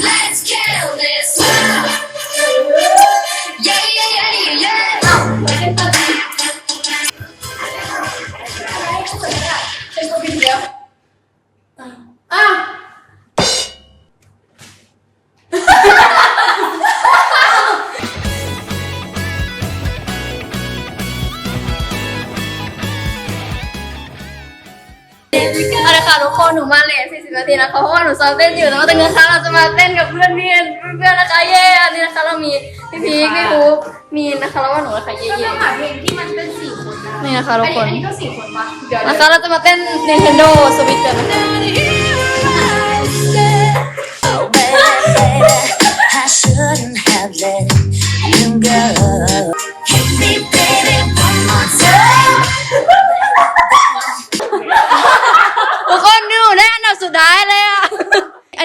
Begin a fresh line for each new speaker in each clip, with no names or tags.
Let's kill this. Yeah, yeah, yeah, yeah.
ไม่ได้ตัดเเอาละค่ะทุกคนหนูมาเลท40 นาทีนะคะเพราะว่าหนูซ้อมเต้นอยู่แต่ว่าตอนนี้นะคะเราจะมาเต้นกับเพื่อนเพื่อนเพื่อนนะคะเย่อันนี้นะคะเรามีพี่พีคพี่บุ๊กมีนนะคะแล้วก็หนูนะคะเย่
ก็
เย่
ต้องหาเพลงที่มันเป็นสี่คนนะ
นี่นะคะทุกคน
อันนี้ก็สี่คนปะเดี๋ยว
นะคะเราจะมาเต้น Nintendo Switch กันนะคะ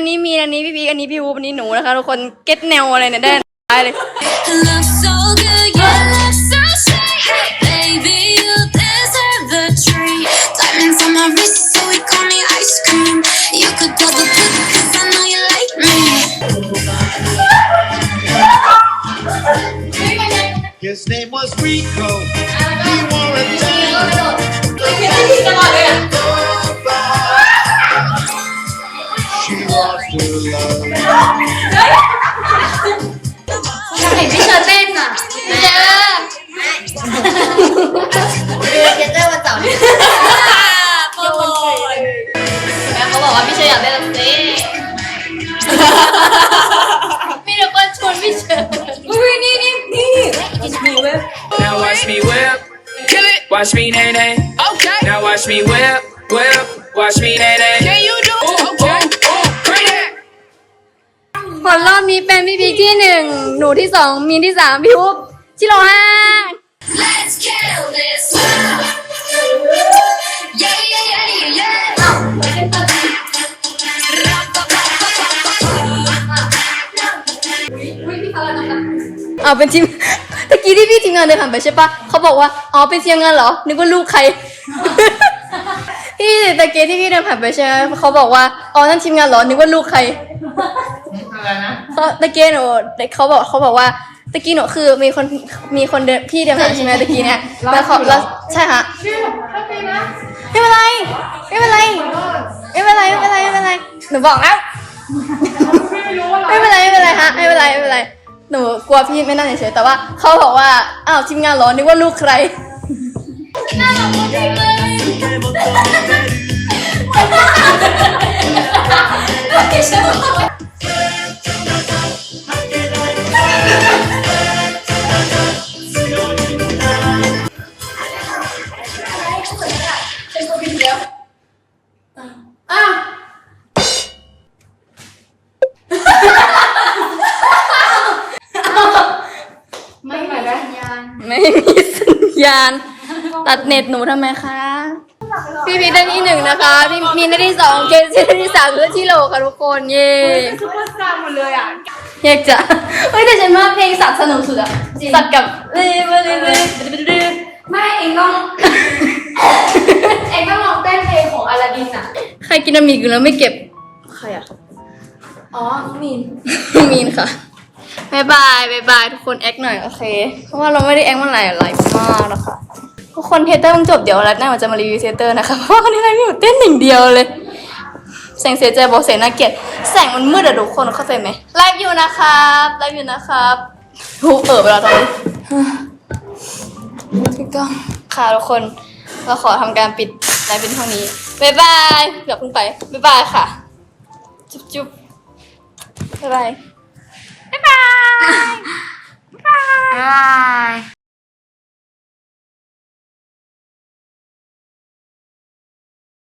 นนี้มีนอันนี้พี่พีคอันนี้พี่วูบอันนี้หนูนะคะทุกคนเก็ตแนวอะไรเนี่ยได้อันดับสุดท้ายเลย
Look so good, you
Watch me nay nay. Okay. Now watch me whip, whip. Watch me nay nay. Can you do? Okay. Bring it.
ผลรอบนี้เป็นพี่พีคที่หนึ่งหนูที่สองมีนที่สามพี่อุ๊บชิโร่ห้า
Let's kill this. Yeah, yeah, yeah, yeah.
เอาเป็นทีม ตะกี้ที่พี่ทีมงานเดินผ่านไปใช่ปะเขาบอกว่าอ๋อเป็นทีมงานเหรอนึกว่าลูกใคร พี่ตะกี้ที่พี่เดินผ่านไปใช่ไหมเขาบอกว่าอ๋อนั่นทีมงานเหรอนึกว่าลูกใคร
อะไรนะ
เขาตะกี้หนูเขาบอกเขาบอกว่าตะกี้หนูคือมีคนมีคนเดินพี่เดินผ่านใช่ไหมตะกี้เนี่ยแล้วเขาแล้วใช่ฮะ
ชื่อถ้าเป็นนะ
ไม่เป็นไรไม่เป็นไรไม่เป็นไรไม่เป็นไรไม่เป็นไรหนูบอกแล้ว
ไม่รู้ว่า
ไม่เป็นไรไม่เป็นไรฮะไม่เป็นไรไม่เป็นไร หนูกลัวพี่ไม่น่าเฉยๆแต่ว่าเขาบอกว่าอ้าวทีมงานเหรอนึกว่าลูกใคร
เป็นตัว ไม่มีสัญญาณ
ไม่มีสัญญาณ ตัดเน็ตหนูทำไมคะ พี่พีได้ที่หนึ่งนะคะ พี่มีได้ที่สองเกซี่ได้ที่สามและที่โหลค่ะทุกคนเย่
เป็นซุปเปอร์สตาร์หมดเลยอะ
เยกจะเฮ้ยแต่ฉันว่าเพลงสัตว์สนุกสุดอะสัตว์กับเรื่อยเรื่อยเรื่อยเรื่อย
ไม่เองต้องเองต้องลองเต้นเพลงของอลาดินอะ
ใครกินน้ำมีกันแล้วไม่เก็บ ใครอะ
อ๋อน้องมีน
มีนค่ะ บายบายบายบายทุกคนแอคหน่อยโอเค เพราะว่าเราไม่ได้แอคมาหลายหลายมากนะคะทุกคนเทเตอร์มันจบเดี๋ยวแล้วน่าจะมารีวิวเทเตอร์นะคะเพราะว่าวันนี้เราอยู่เต้นหนึ่งเดียวเลยแสงเสียใจบอกเสียงน่าเกลียดแสงมันมืดอะทุกคนเข้าใจไหมไลฟ์อยู่นะครับไลฟ์อยู่นะครับหูเปิดไปแล้วตอนนี้ถูกต้องค่ะทุกคนเราขอทำการปิดไลฟ์เป็นเท่านี้บายบายอย่าเพิ่งไปบายบายค่ะ จุ๊บจุ๊บบ๊ายบาย บ๊